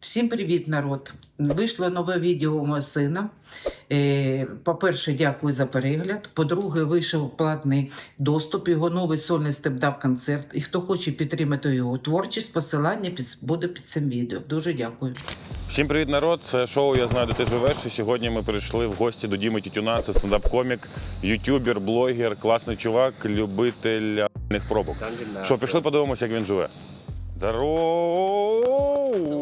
Всім привіт, народ! Вийшло нове відео у мого сина. Е, По-перше, дякую за перегляд. По-друге, вийшов платний доступ, його новий сольний стендап-концерт. І хто хоче підтримати його творчість, посилання буде під цим відео. Дуже дякую. Всім привіт, народ! Це шоу Я знаю, де ти живеш. І сьогодні ми прийшли в гості до Діми Тютюна. Це стендап-комік, ютюбер, блогер, класний чувак, любитель пробок. Що, пішли подивимося, як він живе. Здорово!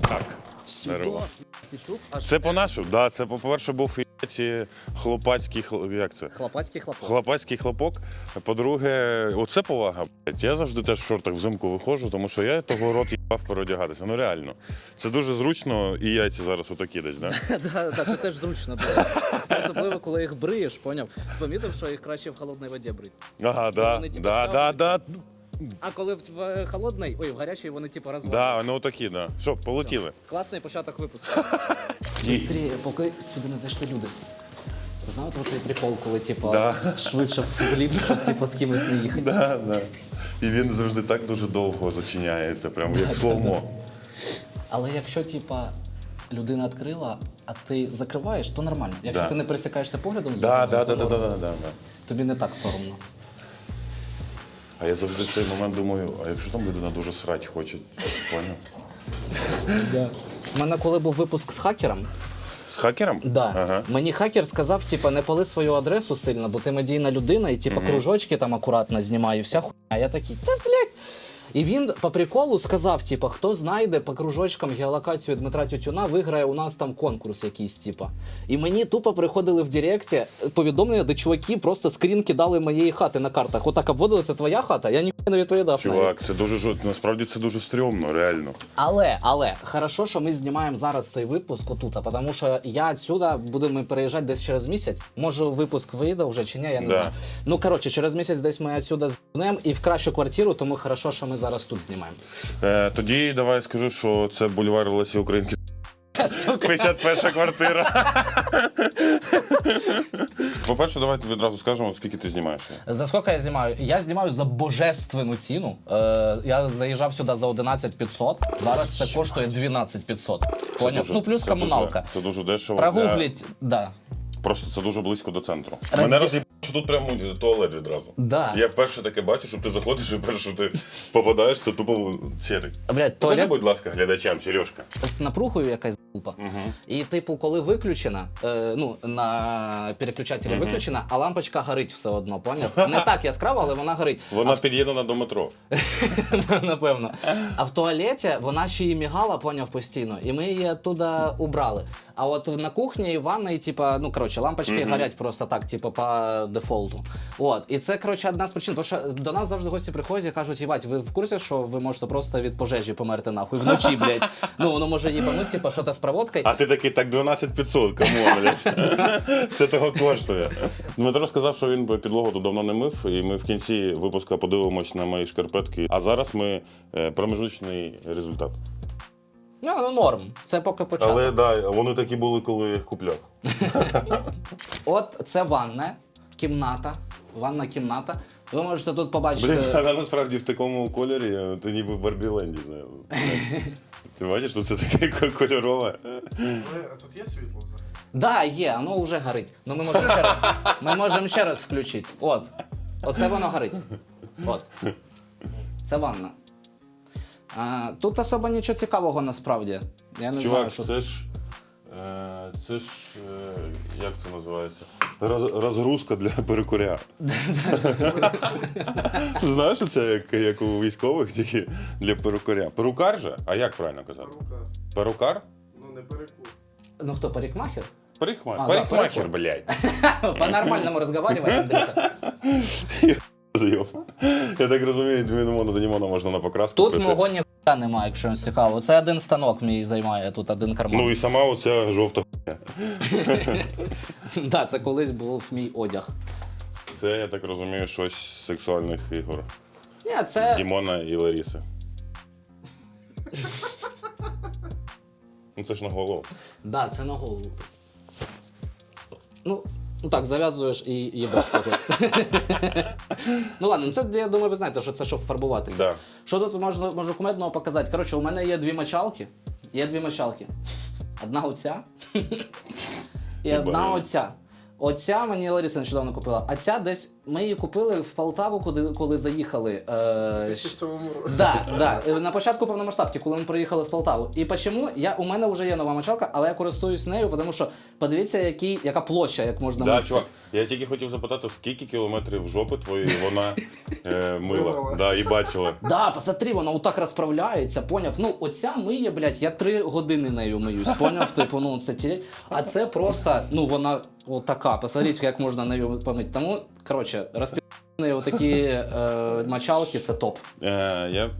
Так. Здорово. Це по-нашому. Да, це, по-перше, був і хлопацький хл- як це? Хлопацький хлопок. Хлопацький хлопок. По-друге, оце повага. блядь. Я завжди теж в шортах взимку виходжу, тому що я того рот їбав переодягатися. Ну реально. Це дуже зручно, і яйця зараз отакі десь, да? Да, да, це теж зручно. да. Це особливо, коли їх бриєш, поняв? Помітив, що їх краще в холодній воді брити. Ага, да, Вони, типу, да, да, да, А коли в в холодній, ой, в гарячій вони типу розводять. да, ну отакі, да. Що, полетіли? Класний початок випуску. Бістріє, поки сюди не зайшли люди. Знаєте оцей прикол, коли типу, Да. швидше в щоб типу, з кимось не їхати. Да, да. І він завжди так дуже довго зачиняється, прям як слоумо. Але якщо типа людина відкрила, а ти закриваєш, то нормально. Якщо Да. ти не пересікаєшся поглядом з Да, людиною, да, да, то да, да, да, да. тобі не так соромно. А я завжди в цей момент думаю, а якщо там людина дуже срать хоче, поняв? У мене коли був випуск з хакером, З хакером? Да. Ага. Мені хакер сказав, типа, не пали свою адресу сильно, бо ти медійна людина, і типа кружочки там акуратно знімаю, вся хуйня. А я такий, та блядь. І він по приколу сказав: типа, хто знайде по кружочкам геолокацію Дмитра Тютюна, виграє у нас там конкурс якийсь, типа. І мені тупо приходили в Директі повідомлення, де чуваки просто скрін кидали моєї хати на картах. Отак обводили, це твоя хата. Я ніхуя не відповідав. навіть. Чувак, це дуже жорст- насправді це дуже стрьомно, реально. Але, але хорошо, що ми знімаємо зараз цей випуск отут, тому що я відсюди будемо переїжджати десь через місяць. Може, випуск вийде вже чи ні, я не Да. знаю. Ну коротше, через місяць десь ми відсюди знімемо і в кращу квартиру, тому хорошо, що ми зараз тут знімаємо. Е, тоді давай скажу, що це бульвар Лесі Українки. 51 квартира. По-перше, давайте відразу скажемо, скільки ти знімаєш. За скільки я знімаю? Я знімаю за божественну ціну. Е, я заїжджав сюди за 11 500, зараз це коштує 12 500. Це Поняв? дуже- Ну плюс це комуналка. Дуже, це дуже дешево. для- Прогугліть, да. Просто це дуже близько до центру. Мене роз'їбало, що тут прямо туалет відразу. Да. Я вперше таке бачу, що ти заходиш і перше, що ти попадаєш, це тупо сірий. Блядь, Покажи, туалет будь ласка, глядачам, Сережка. з напругою якась залупа. І, типу, коли виключена, е, ну, на переключателі виключена, а лампочка горить все одно, поняв? Не так яскраво, але вона горить. Вона під'єднана до метро. Напевно. А в туалеті вона ще й мігала, поняв постійно, і ми її туди убрали. А от на кухні і ванної, типа, ну коротше, лампочки горять просто так, типу, по дефолту. От. І це, коротше, одна з причин. Тому що до нас завжди гості приходять і кажуть, їбать, ви в курсі, що ви можете просто від пожежі померти нахуй вночі, блядь. Ну, воно може їбануть, типу, що то з проводкою. А ти такий, так 12 500, кому, блядь. Це того коштує. Дмитро сказав, що він підлогу тут давно не мив, і ми в кінці випуску подивимось на мої шкарпетки. А зараз ми е, промежуточний результат. Ну, ну норм. Це поки початок. Але да, вони такі були, коли я їх купляв. От це ванна, кімната. Ванна кімната. Ви можете тут побачити. Блін, вона насправді в такому кольорі, ти ніби в Барбіленді. знаєш. Ти бачиш, що це таке ко- кольорове. Але а тут є світло взагалі? Да, є, воно вже горить. Ну ми можемо ще раз. Ми можемо ще раз включити. От. Оце воно горить. От. Це ванна. А, тут особо нічого цікавого насправді. Я не знаю, Чувак, що. це ж. е, Це ж. е, Як це називається? Роз- Розгрузка для перекуря. Ти знаєш, що це як, як у військових, тільки для перукаря. Перукар же? А як правильно казати? Рука. Перукар? Ну не перекур. Ну хто, парикмахер? Парикмахер. А, да, Парикмахер, блядь. По-нормальному розговаривати, Андрюха. Я так розумію, Дімону до Дімона можна на покраску. Тут піти. мого ніхуя немає, якщо вам цікаво. Це один станок мій займає, тут один карман. Ну і сама оця жовта хуйня. Да, це колись був мій одяг. Це, я так розумію, щось з сексуальних ігор. Ні, це. Дімона і Ларіси. Ну це ж на голову. Да, це на голову. Ну, ну так, зав'язуєш і їбеш когось. ну ладно, це я думаю, ви знаєте, що це щоб фарбуватися. Да. Що тут можна, можу кумедного показати? Коротше, у мене є дві мочалки. Є дві мочалки. Одна оця. І одна оця. Оця мені Лариса нещодавно купила. А ця десь ми її купили в Полтаву, коли, коли заїхали. Е, В 2007 році. Да, да. Е, На початку повномасштабки, коли ми приїхали в Полтаву. І чому? Я, у мене вже є нова мочалка, але я користуюсь нею, тому що подивіться, який, яка площа, як можна Да, митися. чувак, я тільки хотів запитати, скільки кілометрів жопи твоєї вона е, мила. Да, і бачила. Да, посмотри, вона отак розправляється, поняв? Ну, оця миє, блядь, я три години нею миюсь, поняв? Типу, ну це тіль. А це просто, ну вона отака. Посмотрите, як можна нею помити. Тому, коротше, розпі***ні отакі е, мочалки це топ. Е, я,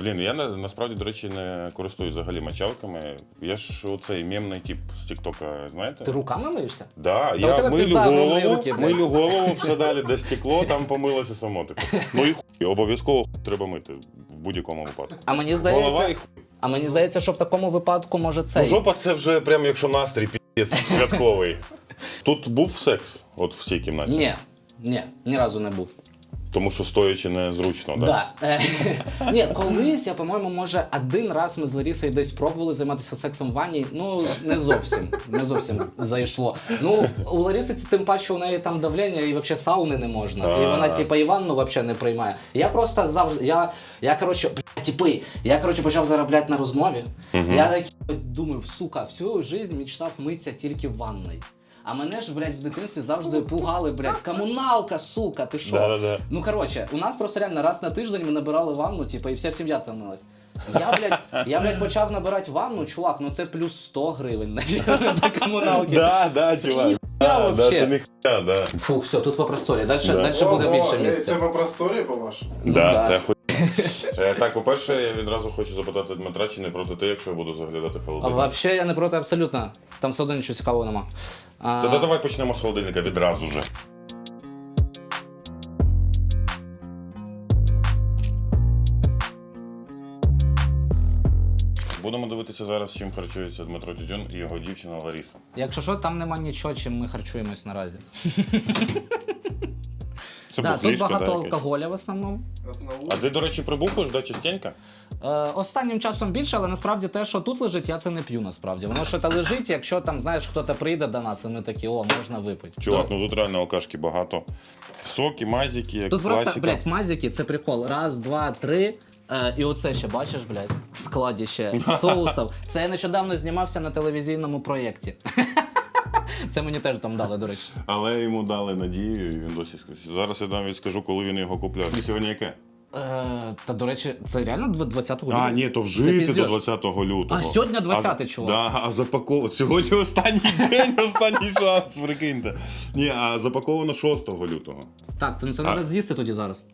блін, я на, насправді, до речі, не користуюсь взагалі мочалками. Я ж оцей мемний тип з Тіктока, знаєте? Ти руками миєшся? Да, у я милю ну, голову, руки, милю голову, все далі, де стекло, там помилося само. Типу. Ну і хуй, обов'язково хуй треба мити в будь-якому випадку. А мені Голова здається, і хуй. а мені здається, що в такому випадку може Ну, цей. жопа це вже прям якщо настрій піздець святковий. Тут був секс, от в цій кімнаті. Ні, ні, ні разу не був. Тому що стоячи незручно, да? Да. Е, Ні, колись я, по-моєму, може, один раз ми з Ларісою десь пробували займатися сексом в ванні. Ну, не зовсім. Не зовсім зайшло. Ну, у Лариси це тим паче у неї там давлення і взагалі сауни не можна. І вона, типа, і ванну взагалі не приймає. Я просто завжди. Я, я коротше, типи, я коротше почав заробляти на розмові. Я такий думаю, сука, всю жизнь мечтав митися тільки в ванной. А мене ж, блядь, в дитинстві завжди пугали, блядь, комуналка, сука, ти що? Да-да-да. Ну коротше, у нас просто реально раз на тиждень ми набирали ванну, типу, і вся сім'я там милась. Я, блядь, я, блядь, почав набирати ванну, чувак, ну це плюс 100 гривень, навірно, до комуналки. Да, да, чувак. Да, да, вообще. це не хуя, да. Фух, все, тут по просторі. Далі, Да. далі буде Ого, більше е, Це по просторі, по-вашому? Ну, да, да. це хуй. Е, Так, по-перше, я відразу хочу запитати Дмитра, чи не проти ти, якщо я буду заглядати в А холодильник. взагалі я не проти абсолютно. Там все одно нічого цікавого нема. А, Та давай почнемо з холодильника відразу же. Будемо дивитися зараз, чим харчується Дмитро Тютюн і його дівчина Ларіса. Якщо що, там нема нічого, чим ми харчуємось наразі. Це Да, тут багато да, алкоголя в основному. А ти, до речі, прибухуєш, да, частенько? Е, останнім часом більше, але насправді те, що тут лежить, я це не п'ю насправді. Воно що та лежить, якщо там, знаєш, хтось прийде до нас, і ми такі, о, можна випити. Чувак, ну тут реально алкашки багато. Соки, мазики, як Тут класика. просто, блядь, мазики, це прикол. Раз, два, три. Е, і оце ще, бачиш, блядь, складіще соусів. Це я нещодавно знімався на телевізійному проєкті. Це мені теж там дали, до речі. Але йому дали надію, і він досі скаже. Зараз я навіть скажу, коли він його купляв. Сьогодні яке? Е, та, до речі, це реально 20 лютого? А, ні, то вжити до 20 лютого. А сьогодні 20-й, А- чувак. Да, а запаковано. Сьогодні останній день, останній шанс, прикиньте. Ні, а запаковано 6 лютого. Так, то це треба з'їсти тоді зараз.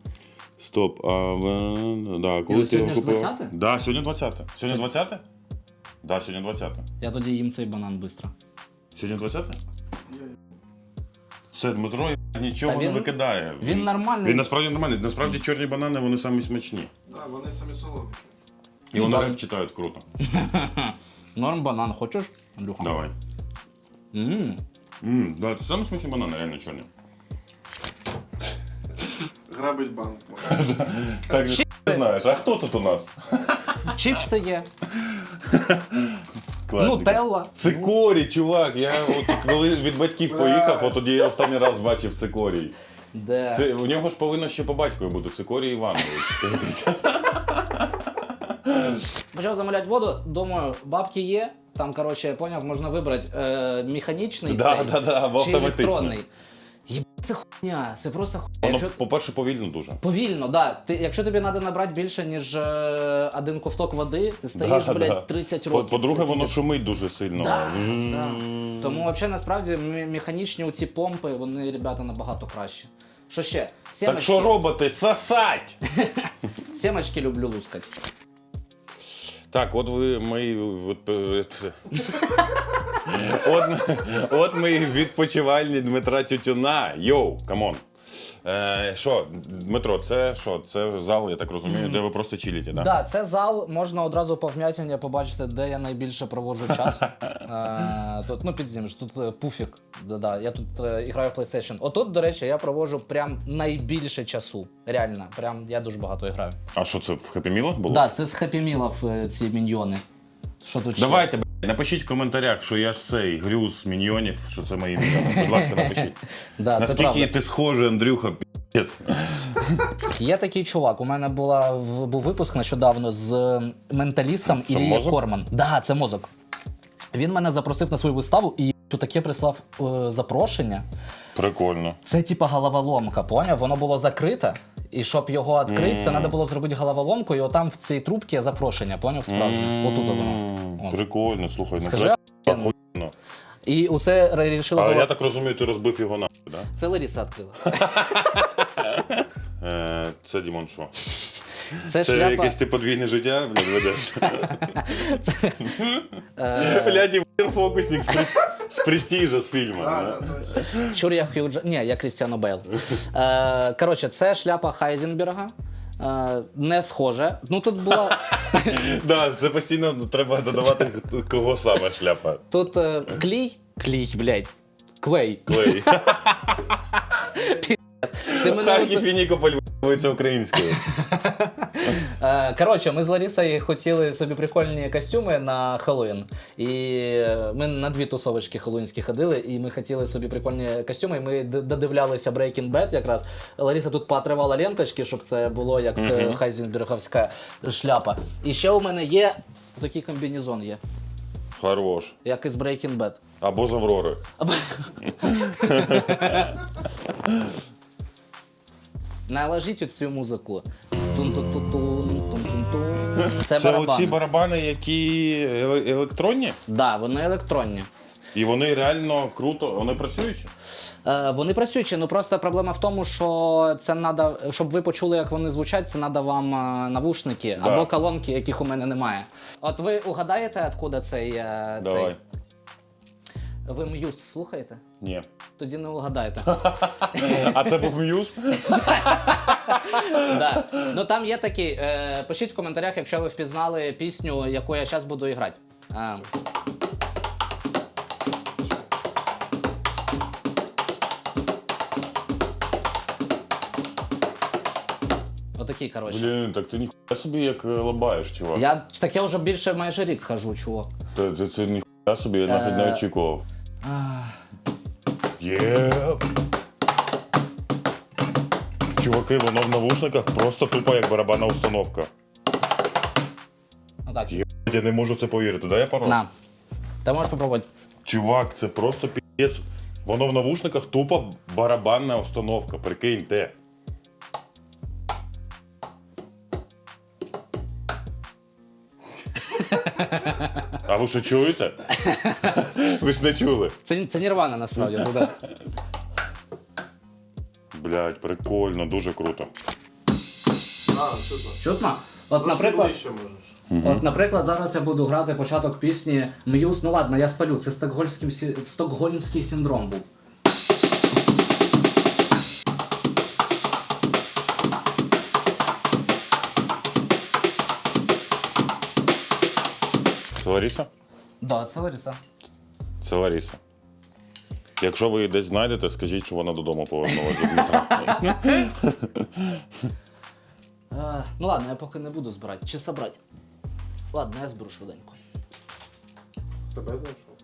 Стоп, а в- да, коли ти його сьогодні ж купив? 20-те? Да, сьогодні 20. Сьогодні 20? Да, сьогодні 20. Я тоді їм цей банан швидко. Сьогодні 20? Я- Все, Дмитро я нічого Та не він- викидає. він нормальний. Він насправді нормальний. Насправді чорні банани вони самі смачні. Да, вони самі солодкі. І вони так. реп читають круто. Норм банан, хочеш? Андрюха? Давай. М. Ммм, да, це самі смачні банани, реально чорні. Грабить банк. Так, ти знаєш, а хто тут у нас? Чіпси є, Класика. нутелла. Цикорій, чувак. Я от коли від батьків поїхав, от тоді я останній раз бачив цикорій. Де? Це у нього ж повинно ще по батькові бути Цикорій Іванович. Почав замовляти воду, думаю, бабки є. Там, коротше, поняв, можна вибрати е, механічний Да, цей да, да, або чи автоматичний. електронний. Це хуйня, це просто хуйня. Воно, Якщо... по-перше, повільно дуже. Повільно, да. Ти, якщо тобі треба набрати більше, ніж е, один ковток води, ти стоїш, Да, блядь, да. 30 років. По-друге, Це воно пиздець. шумить дуже сильно. Да, да. Тому взагалі насправді м- механічні ці помпи, вони, ребята, набагато краще. Що ще? Так що роботи, сосать! сімочки люблю лускати. Так, от ви мої. От, от, от мої відпочивальні Дмитра Тютюна. Йоу, камон. Е, Що, Дмитро, це що? Це зал, я так розумію, де ви просто чиліте, Так, да? да, це зал, можна одразу по вмятині побачити, де я найбільше проводжу часу. Е, тут, ну, підзнімеш, тут е, пуфік. Да-да, я тут е, граю в PlayStation. Отут, до речі, я проводжу прям найбільше часу. Реально, прям я дуже багато граю. А що це в Happy Meal було? Так, да, це з Happy Meal ці міньйони. Що тут ще? Давайте, блядь, напишіть в коментарях, що я ж цей грюз міньйонів, що це мої міньйони. Будь ласка, напишіть. Да, це Наскільки правда. ти схожий, Андрюха, піць. Є такий чувак. У мене була в- був випуск нещодавно з е, менталістом Це мозок? Корман. Да, це мозок. Він мене запросив на свою виставу і таке прислав е, запрошення. Прикольно. Це типа головоломка, поняв? Воно було закрите. І щоб його відкрити, це треба було зробити головоломку, і отам в цій трубці запрошення, поняв справжнє. Отут воно. От. Прикольно, слухай, ну Скажи, це охуєнно. охуєнно. І оце вирішила. Але голова- я так розумію, ти розбив його на, да? Це Ларіса відкрила. Е, Це Дімон що? Це, Це шляпа. якесь ти подвійне життя, блядь, ведеш. Е, Блядь, і фокусник з прес- з престижа з фільму. Да? Чур я Хью Дж- Ні, я Крістіано Бейл. Е, коротше, це шляпа Хайзенберга. Е, не схоже. Ну тут була. Да, це постійно треба додавати, кого саме шляпа. Тут е, клій. Клій, блядь. Клей. Клей. Ти мене Харків оце- і Нікополь виявиться українською. Е, Коротше, ми з Ларісою хотіли собі прикольні костюми на Хеллоуін. І е, ми на дві тусовочки хеллоуінські ходили, і ми хотіли собі прикольні костюми. І ми д- додивлялися Breaking Bad якраз. Ларіса тут поотривала ленточки, щоб це було як е, хайзенберговська шляпа. І ще у мене є такий комбінезон є, Хорош. як із Breaking Bad. Або з Аврори. Наложіть цю музику. Тун-тун-тун-тун, тун-тун-тун. Це, Це барабани. оці барабани, які еле- електронні, Да, вони електронні. і вони реально круто, вони працюючі. Е, вони працюючі, ну просто проблема в тому, що це надо, щоб ви почули, як вони звучать, це треба вам е, навушники Да. або колонки, яких у мене немає. От ви угадаєте, откуда цей. е, Давай. Ви м'юз слухаєте? Ні. Тоді не угадаєте. А це був м'юз? да. Ну там є такий. Е, пишіть в коментарях, якщо ви впізнали пісню, яку я зараз буду грати. Е, Отакий, коротше. Блін, так ти ніхуя собі як е, лабаєш, чувак. Я таке вже більше майже рік хожу, чувак. Це, це, це ніхуя собі, я навіть не Е. очікував. Є. Чуваки, воно в навушниках просто тупо як барабанна установка. Отак. Є. Я не можу це повірити. Дай я раз. На. Ти можеш попробувати. Чувак, це просто пієць. Воно в навушниках тупо барабанна установка, прикиньте. А ви що чуєте? Ви ж не чули. Це, це нірвана насправді. Це, да. Блять, прикольно, дуже круто. А, чутно. Чутно? От, Трошки наприклад, ближче можеш. от, наприклад, зараз я буду грати початок пісні М'юз. Ну ладно, я спалю. Це стокгольмський, сі- стокгольмський синдром був. Це Ларіса? Да, це Лариса. Це Ларіса. Якщо ви її десь знайдете, скажіть, що вона додому повернулася до Дмитра. Е, ну ладно, я поки не буду збирати. Чи собрати? Ладно, я зберу швиденько. Себе знайшов.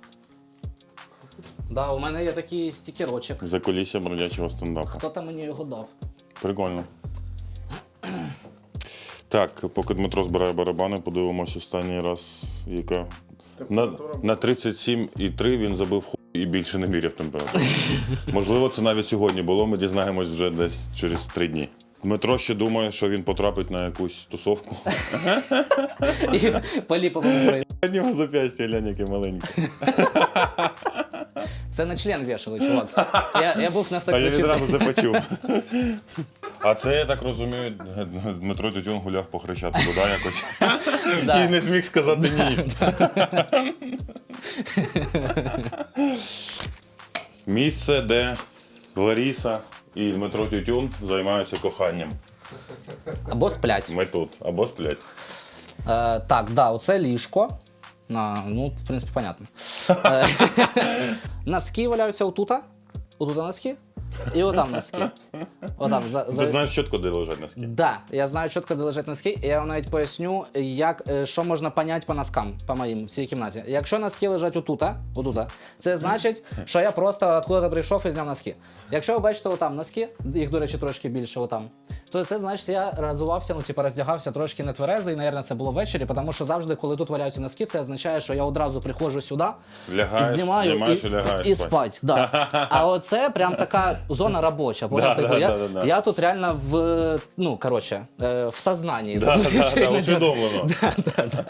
Да, у мене є такий стікерочок. За колісся бродячого стендапу. Хто там мені його дав? Прикольно. Так, поки Дмитро збирає барабани, подивимось останній раз, яка. На, на 37,3 він забив ху і більше не міряв температуру. Можливо, це навіть сьогодні було, ми дізнаємось вже десь через три дні. Дмитро ще думає, що він потрапить на якусь тусовку. І нього зап'ястя глянь, яке маленьке. Це на член вішали, чувак. Я, я був на А я відразу це почув. А це, я так розумію, Дмитро Тютюн гуляв по хрещатику, да, якось? Да. І не зміг сказати ні. Місце, де Ларіса і Дмитро Тютюн займаються коханням. Або сплять. Ми тут або сплять. Е, так, да, оце ліжко. На, ну, в принципі, понятно. Е, носки валяються отута. Отута носки. і отам носки. Отам, за, Ти за... знаєш чітко, де лежать носки. Да, я знаю чітко, де лежать носки, і я вам навіть поясню, як, е, що можна поняти по носкам, по моїм, в цій кімнаті. Якщо носки лежать отута, отута, це значить, що я просто откуда прийшов і зняв носки. Якщо ви бачите отам носки, їх, до речі, трошки більше отам, то це значить, я разувався, ну, типу, роздягався трошки не тверезий, наверное, це було ввечері, тому що завжди, коли тут валяються носки, це означає, що я одразу приходжу сюди, Лягаєш, знімаю знімаєш і, і лягаєш і спать. Да. А оце прям така зона робоча. Да, Типу, да, я, да, да, я тут реально в ну коротше, е, в сознанні. Да, да, да, усвідомлено. Да, да, да.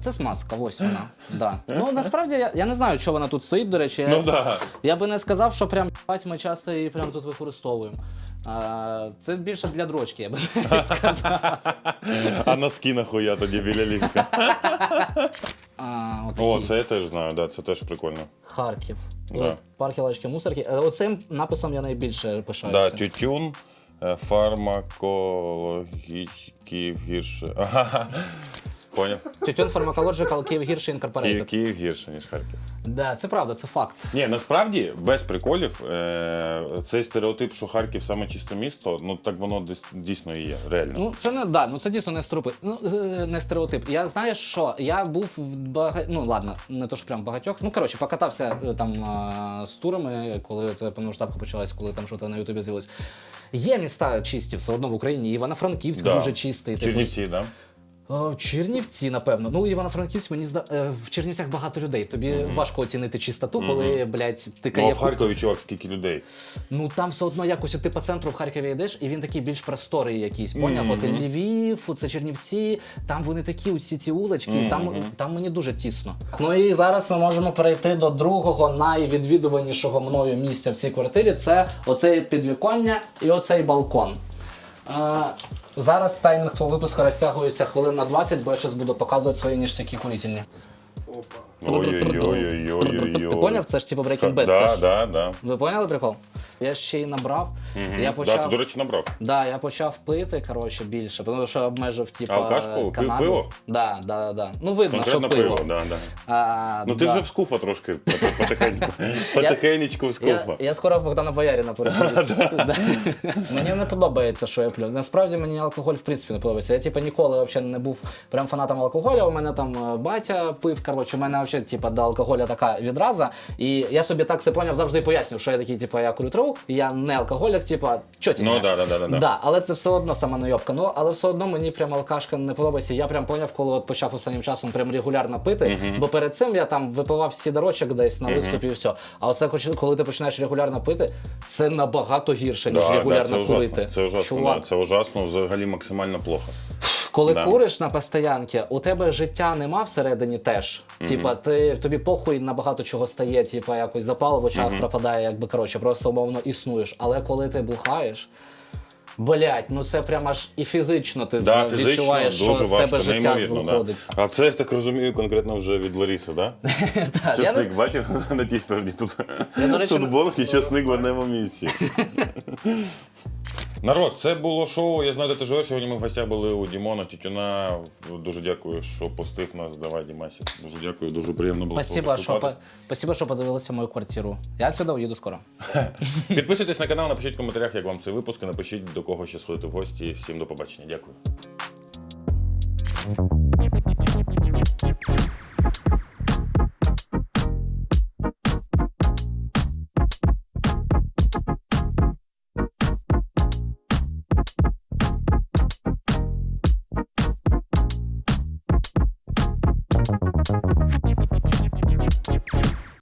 Це смазка, ось вона. Да. Ну насправді я, я не знаю, що вона тут стоїть, до речі. Я, Ну да. я би не сказав, що прям «Єбать, ми часто її прям тут використовуємо. А, це більше для дрочки, я би сказав. А носки нахуя тоді біля ліжка. А, отакі. О, це я теж знаю, да, це теж прикольно. Харків. Да. От, парки, лавочки, мусорки. Е, Оцим написом я найбільше Да, пишаюся. тютюн, е, гірше. Ага. Поняв? Тютюн Pharmacological Київ гірше Київ, Incorporated. Київ гірше, ніж Харків. Да, це правда, це факт. Ні, насправді без приколів е, цей стереотип, що Харків саме чисте місто, ну так воно десь дійсно і є, реально. Ну це не да, ну це дійсно не стереотип. Ну е, не стереотип. Я знаєш що? Я був в бага... ну ладно, не то що прям багатьох. Ну коротше, покатався е, там а, з турами, коли це повномасштабка почалась, коли там щось на Ютубі з'явилось. Є міста чисті все одно в Україні. Івано-Франківськ Да. дуже чистий. типу. Чернівці, да? О, Чернівці, напевно. Ну, Івано-Франківськ, мені зда... е, в Чернівцях багато людей. Тобі важко оцінити чистоту, коли, блядь, ти Ну, а в Харкові, чувак, скільки людей. Ну там все одно якось ти по центру в Харкові йдеш, і він такий більш просторий якийсь. Поняв? От і Львів, це Чернівці, там вони такі усі ці улочки, там, там мені дуже тісно. Ну і зараз ми можемо перейти до другого найвідвідуванішого мною місця в цій квартирі. Це оцей підвіконня і оцей балкон. Зараз таймінг твого випуску розтягується хвилин на 20, бо я зараз буду показувати свої ніжсякі курительні. Опа. Ой-ой-ой-ой-ой-ой. Ти поняв? Це ж типу Breaking Bad. Да, теж. да, да. Ви поняли прикол? Я ще й набрав. Я Да, ти, до речі, набрав. Да, я почав пити, коротше, більше, тому що обмежив, типа, Алкашку? Пиво? Да, да, да. Ну, видно, Конкретно що пиво. пиво, да, да. А, Ну ти да. вже в скуфа трошки потихеньку. Потихенечку в скуфа. я скоро в Богдана Бояріна переходжу. Мені не подобається, що я п'ю. Насправді мені алкоголь в принципі не подобається. Я типу ніколи взагалі не був прям фанатом алкоголя. У мене там е, батя пив. Коротше, у мене взагалі типу, до алкоголя така відраза. І я собі так це поняв, завжди пояснюю, що я такий, типу, я курю траву, я не алкоголік, типу, чотінь. Ну, да, да, да, да, да. Да, але це все одно сама найобка. Ну, але все одно мені прям алкашка не подобається. Я прям поняв, коли от почав останнім часом прям регулярно пити. Бо перед цим я там випивав сідорочок десь на виступі і все. А оце хоч- коли ти починаєш регулярно пити, це набагато гірше, ніж Да, да, регулярно це курити. ужасно. Це ужасно, Чувак, да, це ужасно, взагалі максимально плохо. Коли Да. куриш на постоянки, у тебе життя нема всередині теж. Типа, ти тобі похуй на багато чого стає, типа якось запал в очах пропадає, якби коротше, просто умовно існуєш. Але коли ти бухаєш. Блять, ну це прям аж і фізично ти Да, фізично відчуваєш, що дуже з тебе життя неймовірно. Да. виходить. А це, я так розумію, конкретно вже від Ларіси, да? Та, я не бачив на тій стороні тут. Я, до речі, Тут Бонг і часник в одному місці. Народ, це було шоу. Я знаю, де ти живеш. Сьогодні ми в гостях були у Дімона Тютюна. Дуже дякую, що пустив нас. Давай, Дімасік. Дуже дякую, дуже приємно було. Спасибо, що, по- спасибо, що подивилися мою квартиру. Я сюди уїду скоро. Підписуйтесь на канал, напишіть в коментарях, як вам цей випуск. і Напишіть до кого ще сходити в гості. Всім до побачення. Дякую.